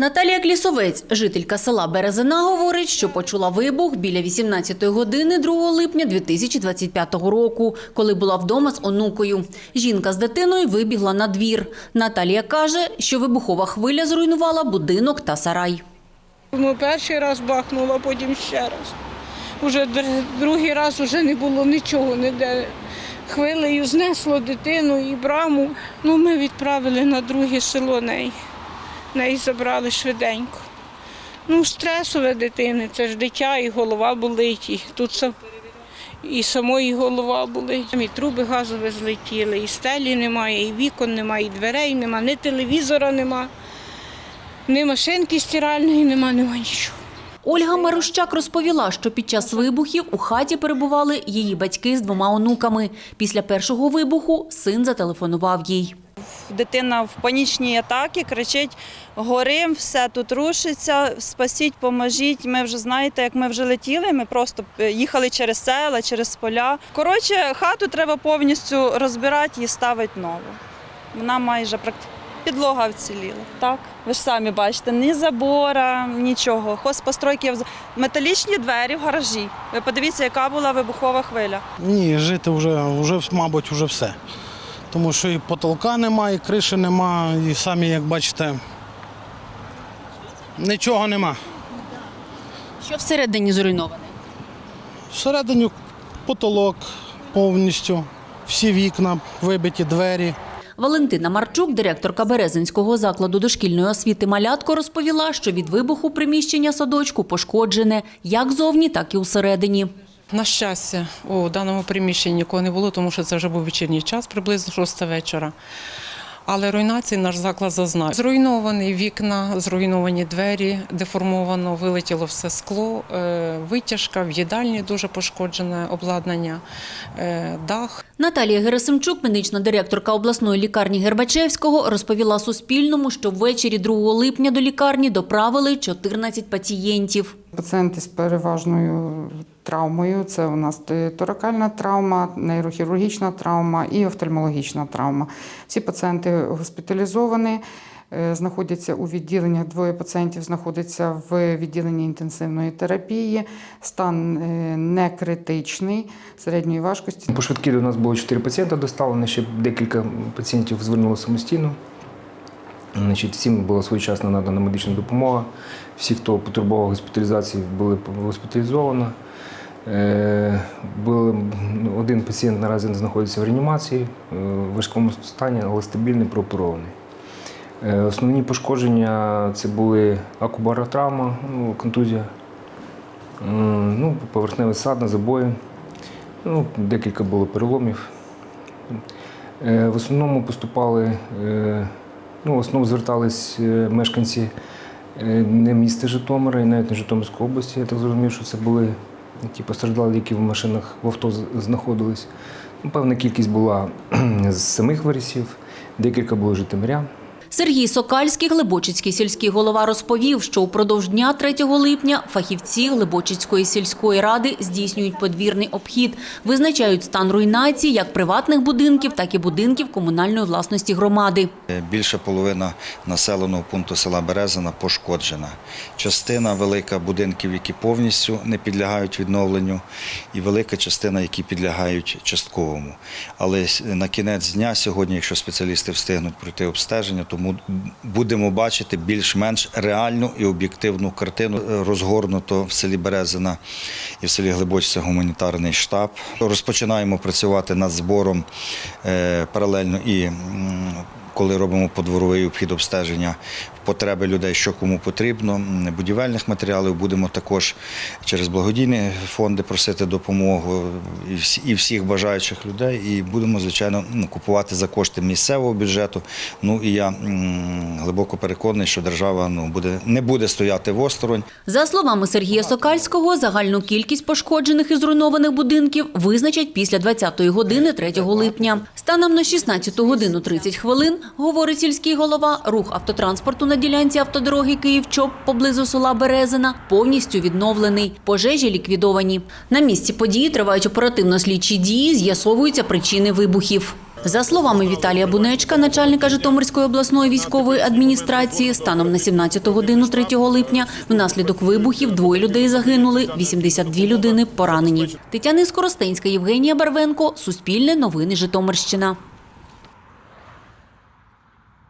Наталія Клісовець, жителька села Березина, говорить, що почула вибух біля 18-ї години 2 липня 2025 року, коли була вдома з онукою. Жінка з дитиною вибігла на двір. Наталія каже, що вибухова хвиля зруйнувала будинок та сарай. Ну, перший раз бахнула, потім ще раз. Уже другий раз вже не було нічого, ніде. Хвилею знесло дитину і браму. Ну, ми відправили на друге село неї. Неї забрали швиденько. Ну, стресове дитини, це ж дитя, і голова болить, і тут сам, і самої голова болить. І труби газові злетіли, і стелі немає, і вікон немає, і дверей немає, ні телевізора немає. Ні машинки стиральної нема, нема нічого. Ольга Марущак розповіла, що під час вибухів у хаті перебували її батьки з двома онуками. Після першого вибуху син зателефонував їй. Дитина в панічній атаці кричить: горим, все тут рушиться, спасіть, поможіть. Ми вже знаєте, як ми вже летіли. Ми просто їхали через села, через поля. Коротше, хату треба повністю розбирати і ставити нову. Вона майже практично. Підлога вціліла. Так, ви ж самі бачите, ні забора, нічого. Хозпостройки, металічні двері в гаражі. Ви подивіться, яка була вибухова хвиля. Ні, жити вже, вже, мабуть, вже все. Тому що і потолка нема, і криші нема, і самі, як бачите, нічого нема. Що всередині зруйноване? Всередині потолок повністю, всі вікна, вибиті двері. Валентина Марчук, директорка Березинського закладу дошкільної освіти «Малятко», розповіла, що від вибуху приміщення садочку пошкоджене як зовні, так і усередині. На щастя, у даному приміщенні нікого не було, тому що це вже був вечірній час, приблизно 6 вечора. Але руйнації наш заклад зазнав. Зруйновані вікна, зруйновані двері, деформовано, вилетіло все скло, е, витяжка, в їдальні дуже пошкоджене обладнання, е, дах. Наталія Герасимчук, медична директорка обласної лікарні Гербачевського, розповіла Суспільному, що ввечері 2 липня до лікарні доправили 14 пацієнтів. Пацієнти з переважною травмою це у нас торакальна травма, нейрохірургічна травма і офтальмологічна травма. Всі пацієнти госпіталізовані, знаходяться у відділеннях. Двоє пацієнтів знаходяться в відділенні інтенсивної терапії. Стан е, не критичний, середньої важкості. По швидкій до нас було 4 пацієнта доставлено, ще декілька пацієнтів звернулося самостійно. Значить, всім була своєчасно надана медична допомога. Всі, хто потребував госпіталізації, були госпіталізовані. Е, ну, один пацієнт наразі знаходиться в реанімації, е, в важкому стані, але стабільний, прооперований. Е, Основні пошкодження це були акубаротравма, ну, контузія, е, ну, поверхневий садна, забої. Ну, декілька було переломів. Е, В основному поступали, ну, в основному звертались мешканці не міста Житомира і навіть не Житомирської області. Я так зрозумів, що це були ті постраждалі, які в машинах в авто знаходились. Ну, Певна кількість була з самих варісів, декілька було житомирян. Сергій Сокальський, Глибочицький сільський голова, розповів, що упродовж дня 3 липня фахівці Глибочицької сільської ради здійснюють подвірний обхід, визначають стан руйнації як приватних будинків, так і будинків комунальної власності громади. Більша половина населеного пункту села Березина пошкоджена. Частина велика будинків, які повністю не підлягають відновленню, і велика частина, які підлягають частковому. Але на кінець дня сьогодні, якщо спеціалісти встигнуть пройти обстеження, то будемо бачити більш-менш реальну і об'єктивну картину. Е, Розгорнуто в селі Березина і в селі Глибочця гуманітарний штаб. Розпочинаємо працювати над збором е, паралельно і коли робимо подворовий обхід обстеження потреби людей, що кому потрібно, будівельних матеріалів, будемо також через благодійні фонди просити допомогу і всіх бажаючих людей. І будемо, звичайно, ну, купувати за кошти місцевого бюджету. Ну і я глибоко переконаний, що держава ну, буде, не буде стояти осторонь. За словами Сергія Сокальського, загальну кількість пошкоджених і зруйнованих будинків визначать після 20-ї години 3 липня. Станом на 16 годину 30 хвилин, говорить сільський голова, рух автотранспорту на ділянці автодороги Київ-Чоп поблизу села Березина повністю відновлений. Пожежі ліквідовані. На місці події тривають оперативно-слідчі дії, з'ясовуються причини вибухів. За словами Віталія Бунечка, начальника Житомирської обласної військової адміністрації, станом на 17 годину 3 липня внаслідок вибухів двоє людей загинули, 82 людини поранені. Тетяна Скоростенська, Євгенія Барвенко, Суспільне новини Житомирщина.